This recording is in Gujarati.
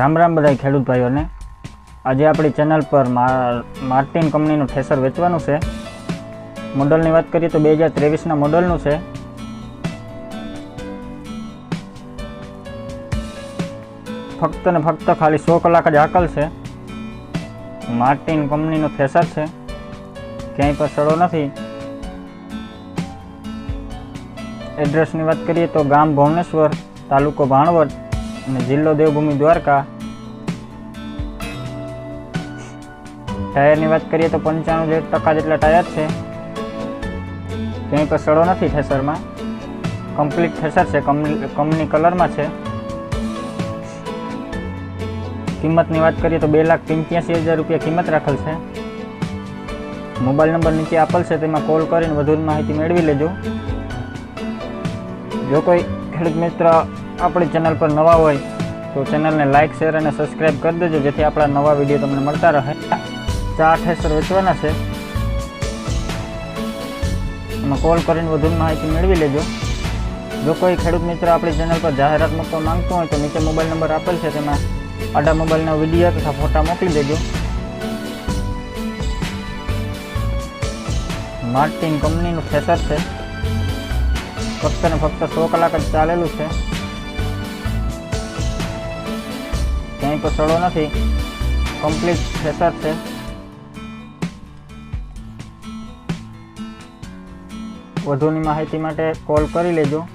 રામ રામ બધા ખેડૂત ભાઈઓને. આજે આપણી ચેનલ પર માર્ટિન કંપનીનું થ્રેસર વેચવાનું છે. મોડલની વાત કરીએ તો બે હજાર ત્રેવીસના મોડલનું છે. ફક્ત ને ફક્ત ખાલી સો કલાક જ આકલ છે. માર્ટિન કંપનીનું ફેસર છે. ક્યાંય પણ સડો નથી. એડ્રેસની વાત કરીએ તો ગામ ભુવનેશ્વર, તાલુકો ભાણવડ. અને જિલ્લો દેવભૂમિ દ્વારકા. ટાયરની વાત કરીએ તો પંચાણું જે ટકા જેટલા ટાયર છે. ક્યાંય કસડો સડો નથી થેસરમાં. કમ્પ્લીટ ઠેસર છે કંપની કલરમાં છે. કિંમતની વાત કરીએ તો બે લાખ પંચ્યાસી હજાર રૂપિયા કિંમત રાખેલ છે. મોબાઈલ નંબર નીચે આપેલ છે, તેમાં કોલ કરીને વધુ માહિતી મેળવી લેજો. જો કોઈ ખેડૂત મિત્ર આપણી ચેનલ પર નવા હોય તો ચેનલને લાઇક શેર અને સબસ્ક્રાઈબ કરી દેજો, જેથી આપણા નવા વીડિયો તમને મળતા રહે. ચા ઠેસર વેચવાના છે. એમાં કોલ કરીને વધુ માહિતી મેળવી લેજો. જો કોઈ ખેડૂત મિત્ર આપણી ચેનલ પર જાહેરાત મૂકવા માંગતો હોય તો નીચે મોબાઈલ નંબર આપેલ છે, તેમાં આડા મોબાઈલનો વીડિયો તથા ફોટા મોકલી દેજો. માર્ટિન કંપનીનું ફેસર છે. ફક્ત ને ફક્ત સો કલાક જ ચાલેલું છે. ક્યાંય પણ સડો નથી. કમ્પ્લીટ ફ્રેશર છે. વધુની માહિતી માટે કોલ કરી લેજો.